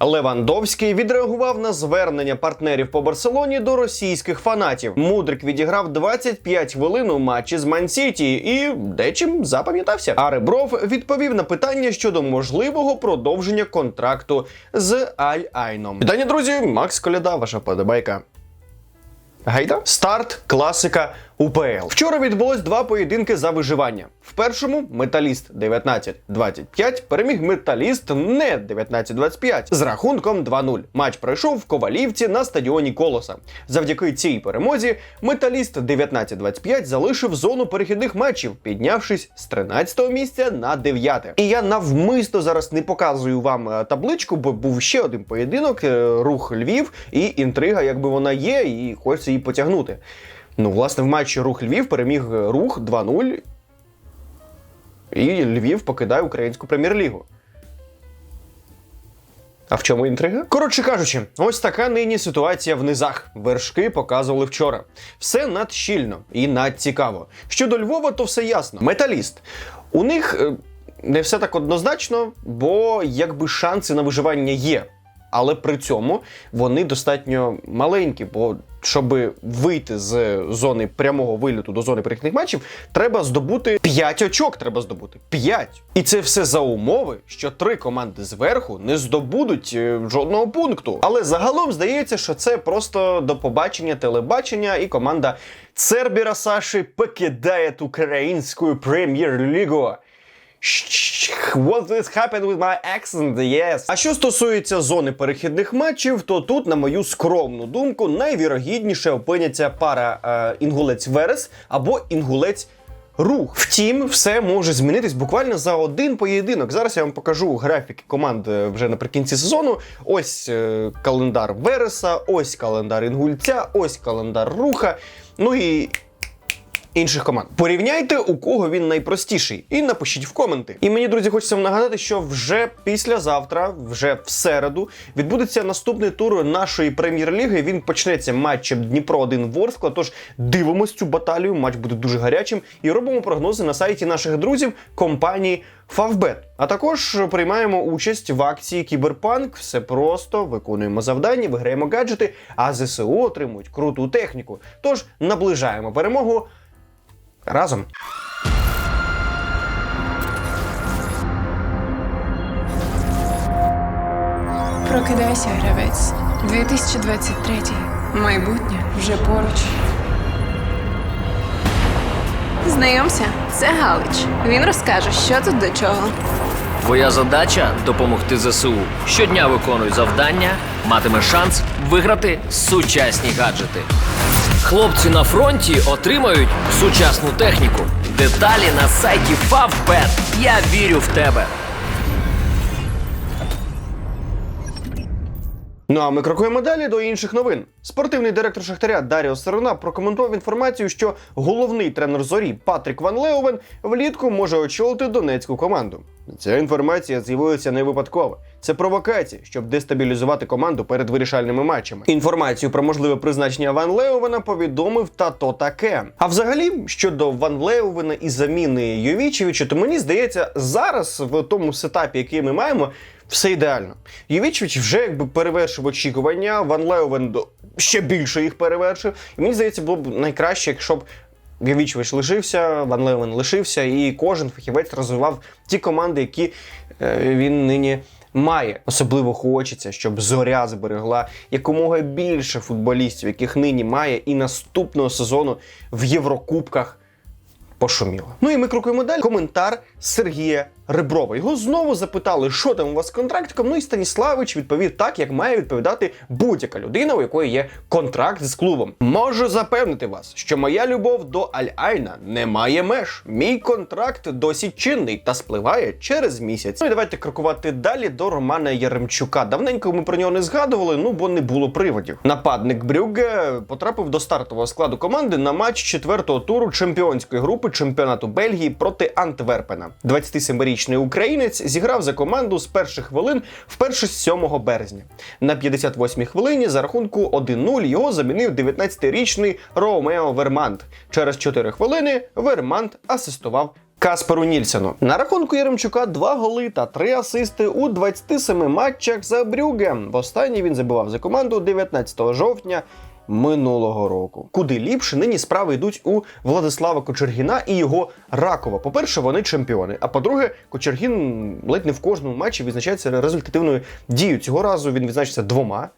Левандовський відреагував на звернення партнерів по Барселоні до російських фанатів. Мудрик відіграв 25 хвилин у матчі з Ман-Сіті і дечим запам'ятався. А Ребров відповів на питання щодо можливого продовження контракту з Аль-Айном. Вітання, друзі, Макс Коляда, ваша подобайка. Гайда. Старт, класика УПЛ. Вчора відбулось два поєдинки за виживання. В першому металіст 19-25 переміг металіст не 19-25 з рахунком 2-0. Матч пройшов в Ковалівці на стадіоні Колоса. Завдяки цій перемозі металіст 19-25 залишив зону перехідних матчів, піднявшись з 13-го місця на 9. І я навмисно зараз не показую вам е, табличку, бо був ще один поєдинок: е, рух Львів і інтрига, якби вона є, і хочеться її потягнути. Ну, власне, в матчі рух Львів переміг е, рух 2-0. І Львів покидає українську прем'єр-лігу. А в чому інтрига? Коротше кажучи, ось така нині ситуація в низах. Вершки показували вчора. Все надщільно і надцікаво. Щодо Львова, то все ясно. Металіст. У них е, не все так однозначно, бо якби шанси на виживання є. Але при цьому вони достатньо маленькі, бо щоб вийти з зони прямого виліту до зони перехідних матчів, треба здобути 5 очок. Треба здобути 5. І це все за умови, що три команди зверху не здобудуть е, жодного пункту. Але загалом здається, що це просто до побачення телебачення, і команда Цербіра Саші покидає українську прем'єр-лігу. What this happened with my accent, yes. А що стосується зони перехідних матчів, то тут, на мою скромну думку, найвірогідніше опиняться пара е, інгулець Верес або інгулець. Рух. Втім, все може змінитись буквально за один поєдинок. Зараз я вам покажу графіки команд е, вже наприкінці сезону. Ось е, календар Вереса, ось календар Інгульця, ось календар Руха. Ну і інших команд. Порівняйте, у кого він найпростіший, і напишіть в коменти. І мені, друзі, хочеться вам нагадати, що вже післязавтра, вже в середу, відбудеться наступний тур нашої прем'єр-ліги. Він почнеться матчем Дніпро 1 Ворскла. Тож дивимось цю баталію. Матч буде дуже гарячим. І робимо прогнози на сайті наших друзів компанії. Фавбет. А також приймаємо участь в акції Кіберпанк. Все просто виконуємо завдання, виграємо гаджети, а ЗСУ отримують круту техніку. Тож наближаємо перемогу разом. Прокидайся, гравець. 2023. Майбутнє вже поруч. Знайомся, це Галич. Він розкаже, що тут до чого. Твоя задача допомогти ЗСУ. Щодня виконуй завдання, матимеш шанс виграти сучасні гаджети. Хлопці на фронті отримають сучасну техніку. Деталі на сайті Favbet. Я вірю в тебе. Ну а ми крокуємо далі до інших новин. Спортивний директор Шахтаря Даріо Сарона прокоментував інформацію, що головний тренер зорі Патрік Ван Леовен влітку може очолити донецьку команду. Ця інформація з'явилася не випадково. Це провокація, щоб дестабілізувати команду перед вирішальними матчами. Інформацію про можливе призначення Ван Леовена повідомив та то таке. А взагалі, щодо Ван Леовена і заміни Йовічевича, то мені здається, зараз в тому сетапі, який ми маємо, все ідеально. Йовічевич вже якби перевершив очікування. Ван Леовен до- ще більше їх перевершив. І мені здається, було б найкраще, якщо б Йовічевич лишився, Ван Левен лишився, і кожен фахівець розвивав ті команди, які е, він нині. Має особливо хочеться, щоб зоря зберегла якомога більше футболістів, яких нині має, і наступного сезону в Єврокубках пошуміло. Ну і ми крокуємо далі. Коментар Сергія Реброва. Його знову запитали, що там у вас з контрактиком. Ну і Станіславич відповів так, як має відповідати будь-яка людина, у якої є контракт з клубом. Можу запевнити вас, що моя любов до Аль-Айна не має меж. Мій контракт досі чинний та спливає через місяць. Ну і давайте крокувати далі до Романа Яремчука. Давненько ми про нього не згадували, ну бо не було приводів. Нападник Брюгге потрапив до стартового складу команди на матч четвертого туру чемпіонської групи чемпіонату Бельгії проти Антверпена. 27-річний українець зіграв за команду з перших хвилин вперше з 7 березня. На 58-й хвилині за рахунку 1-0 його замінив 19-річний Ромео Вермант. Через 4 хвилини Вермант асистував Касперу Нільсену. На рахунку Єремчука два голи та три асисти у 27 матчах за Брюге. Востаннє він забивав за команду 19 жовтня. Минулого року, куди ліпше нині справи йдуть у Владислава Кочергіна і його Ракова. По-перше, вони чемпіони. А по-друге, Кочергін ледь не в кожному матчі відзначається результативною дією. Цього разу він відзначиться двома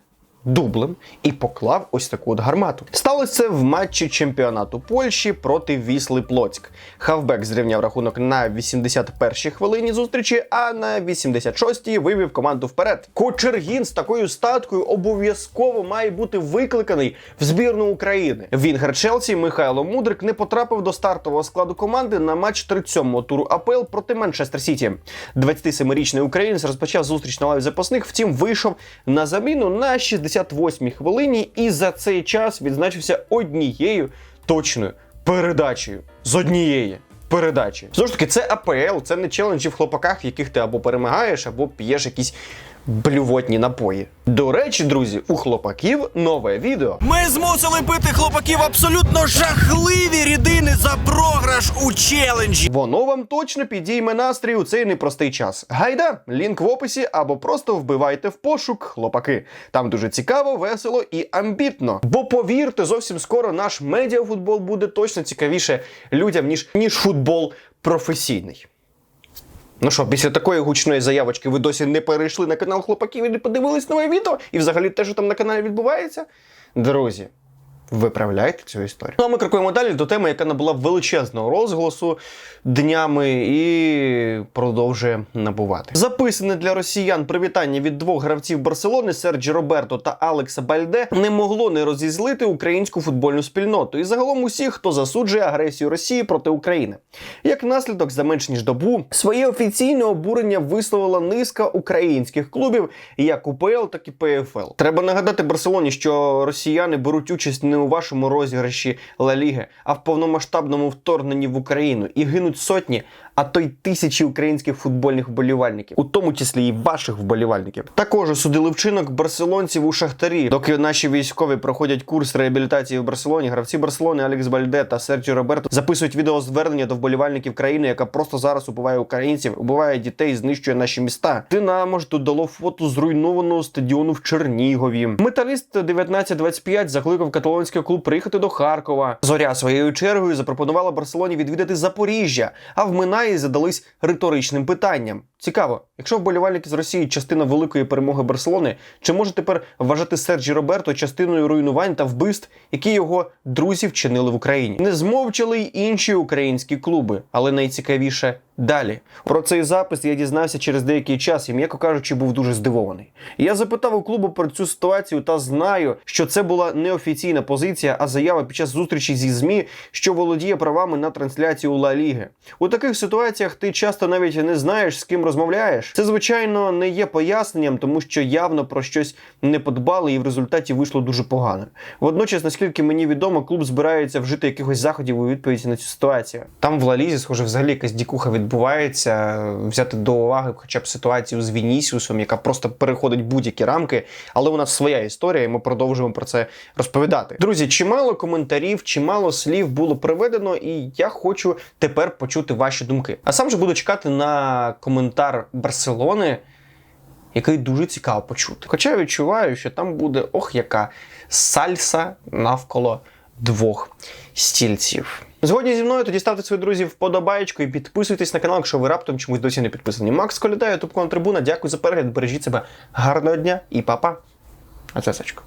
дублем і поклав ось таку от гармату. Сталося це в матчі чемпіонату Польщі проти Вісли Плоцьк. Хавбек зрівняв рахунок на 81-й хвилині зустрічі, а на 86-й вивів команду вперед. Кочергін з такою статкою обов'язково має бути викликаний в збірну України. Вінгер Челсі Михайло Мудрик не потрапив до стартового складу команди на матч 37-го туру АПЛ проти Манчестер Сіті. 27-річний українець розпочав зустріч на лаві запасних, втім вийшов на заміну на 68-й хвилині і за цей час відзначився однією точною передачею з однієї. Передачі. Знову ж таки, це АПЛ, це не челенджі в хлопаках, в яких ти або перемагаєш, або п'єш якісь блювотні напої. До речі, друзі, у хлопаків нове відео. Ми змусили пити хлопаків абсолютно жахливі рідини за програш у челенджі. Воно вам точно підійме настрій у цей непростий час. Гайда, лінк в описі або просто вбивайте в пошук хлопаки. Там дуже цікаво, весело і амбітно. Бо повірте, зовсім скоро наш медіафутбол буде точно цікавіше людям, ніж, ніж футбол професійний. Ну що, після такої гучної заявочки ви досі не перейшли на канал хлопаків і не подивились нове відео, і взагалі те, що там на каналі відбувається? Друзі, виправляйте цю історію. Ну а ми крокуємо далі до теми, яка набула величезного розголосу днями і продовжує набувати. Записане для росіян привітання від двох гравців Барселони Серджі Роберто та Алекса Бальде не могло не розізлити українську футбольну спільноту і загалом усіх, хто засуджує агресію Росії проти України. Як наслідок, за менш ніж добу своє офіційне обурення висловила низка українських клубів, як УПЛ, так і ПФЛ. Треба нагадати Барселоні, що росіяни беруть участь не у вашому розіграші Ла Ліги, а в повномасштабному вторгненні в Україну і гинуть сотні, а то й тисячі українських футбольних вболівальників, у тому числі і ваших вболівальників. Також осудили вчинок барселонців у Шахтарі. Доки наші військові проходять курс реабілітації в Барселоні, гравці Барселони Алекс Бальде та Серджі Роберто записують відеозвернення до вболівальників країни, яка просто зараз убиває українців, убиває дітей, знищує наші міста. Динамо ж додало фото зруйнованого стадіону в Чернігові. Металіст 1925 закликав каталонський клуб приїхати до Харкова. Зоря своєю чергою запропонувала Барселоні відвідати Запоріжжя, а в Минаї задались риторичним питанням. Цікаво, якщо вболівальники з Росії частина великої перемоги Барселони, чи може тепер вважати Серджі Роберто частиною руйнувань та вбивств, які його друзі вчинили в Україні? Не змовчали й інші українські клуби, але найцікавіше далі. Про цей запис я дізнався через деякий час і, м'яко кажучи, був дуже здивований. Я запитав у клубу про цю ситуацію та знаю, що це була неофіційна позиція, а заява під час зустрічі зі ЗМІ, що володіє правами на трансляцію Ла Ліги. У таких ситуаціях ти часто навіть не знаєш, з ким розмовляєш. Це звичайно не є поясненням, тому що явно про щось не подбали, і в результаті вийшло дуже погано. Водночас, наскільки мені відомо, клуб збирається вжити якихось заходів у відповідь на цю ситуацію. Там в Ла Лізі, схоже, взагалі якась дікуха відбувається. Взяти до уваги хоча б ситуацію з Вінісіусом, яка просто переходить будь-які рамки. Але у нас своя історія, і ми продовжуємо про це розповідати. Друзі, чимало коментарів, чимало слів було приведено, і я хочу тепер почути ваші думки. А сам же буду чекати на коментар Барселони. Який дуже цікаво почути. Хоча я відчуваю, що там буде ох, яка сальса навколо двох стільців. Згодні зі мною тоді ставте свої друзі вподобаєчку і підписуйтесь на канал, якщо ви раптом чомусь досі не підписані. Макс Коляда, ютуб Трибуна. Дякую за перегляд. Бережіть себе. Гарного дня і па-па. А це сачко.